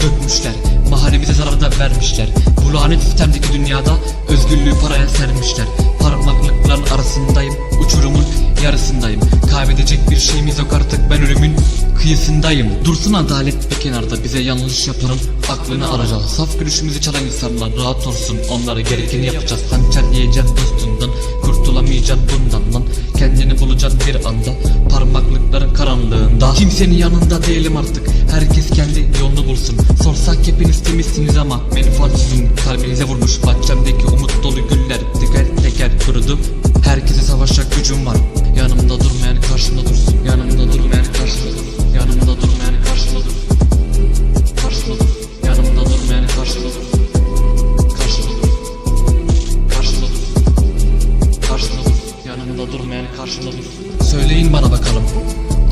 dökmüşler Mahallemize zarar da vermişler. Bu lanet sistemdeki dünyada Özgürlüğü paraya sermişler. Parmaklıkların arasındayım Uçurumun yarısındayım. Kaybedecek bir şeyimiz yok artık Ben ölümün kıyısındayım. Dursun adalet bir kenarda Bize yanlış yapanın aklını alacağız. Saf gülüşümüzü çalan insanlar rahat olsun Onlara gerekeni yapacağız. Hançer yiyeceksin dostundan Kurtulamayacaksın karanlığında Kimsenin yanında değilim artık. Herkes kendi yolunu bulsun. Sorsak hepiniz temizsiniz ama Menfaat sizin kalbinize vurmuş. Bahçemdeki umut dolu güller Teker teker kurudu. Herkese savaşacak gücüm var. Yanımda durmayan karşımda dursun. Yanımda durmayan karşımda dursun. Yanımda durmayan karşımda dursun. Karşımda dursun. Yanımda durmayan Karşımda dursun. Yanımda durmayan karşımda dursun. Söyleyin bana bakalım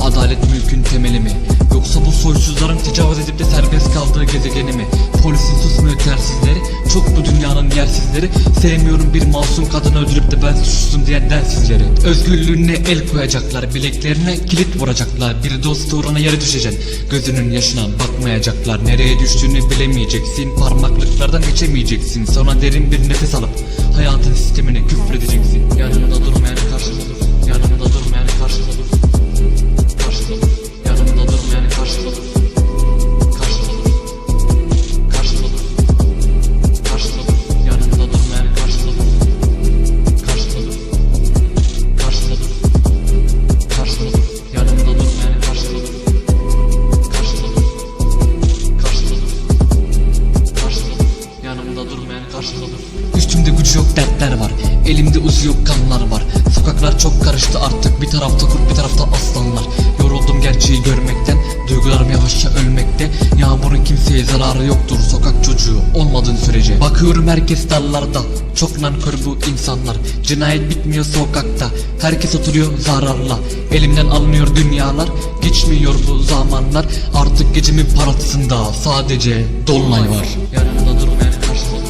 Adalet mülkün temeli mi? Yoksa bu soysuzların tecavüz edip de serbest kaldığı gezegeni mi? Polisin susmuyor tersizleri Çok bu dünyanın yersizleri. Sevmiyorum bir masum kadını öldürüp de ben suçsuzum diyen densizleri. Özgürlüğüne el koyacaklar Bileklerine kilit vuracaklar. Bir dost uğruna yere düşeceksin. Gözünün yaşına bakmayacaklar. Nereye düştüğünü bilemeyeceksin. Parmaklıklardan geçemeyeceksin. Sonra derin bir nefes alıp Hayatın sistemine küfredeceksin Üstümde güç yok dertler var. Elimde uzu yok kanlar var. Sokaklar çok karıştı artık. Bir tarafta kurt bir tarafta aslanlar. Yoruldum gerçeği görmekten. Duygularım yavaşça ölmekte. Yağmurun kimseye zararı yoktur Sokak çocuğu olmadığın sürece. Bakıyorum herkes dallarda. Çok nankör bu insanlar. Cinayet bitmiyor sokakta. Herkes oturuyor zararla. Elimden alınıyor dünyalar. Geçmiyor bu zamanlar. Artık gecemin parasında Sadece dolunay var. Yanımda durmayan karşımda